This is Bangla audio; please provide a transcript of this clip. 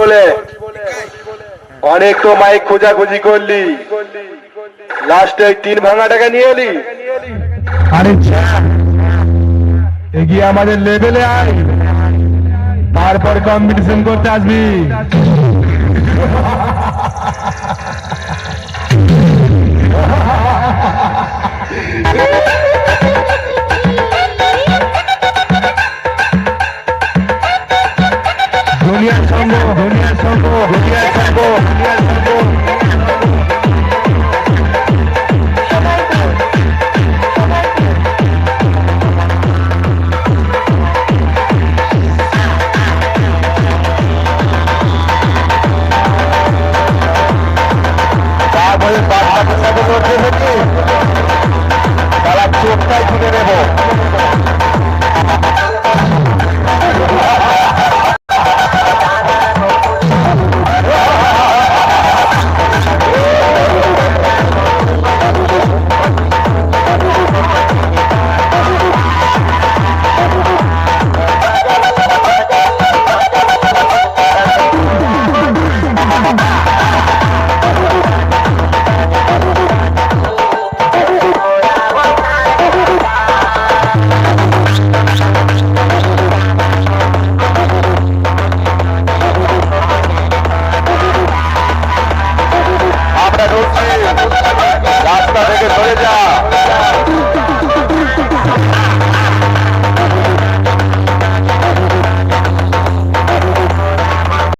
বলে। অনেক তো মাইক খোঁজাখুঁজি করলি। লাস্টে তিন ভাঙা টাকা নিয়ে এলি। আরে এগিয়ে আমাদের লেভেলে আয়। তারপর কম্পিটিশন করতে আসবি। সঙ্গ দুনিয়ার সঙ্গ দুনিয়ার সঙ্গ দুনিয়ার সঙ্গ তারপরে বাচ্চাদের সাথে লড়তে থেকে তারা vitória da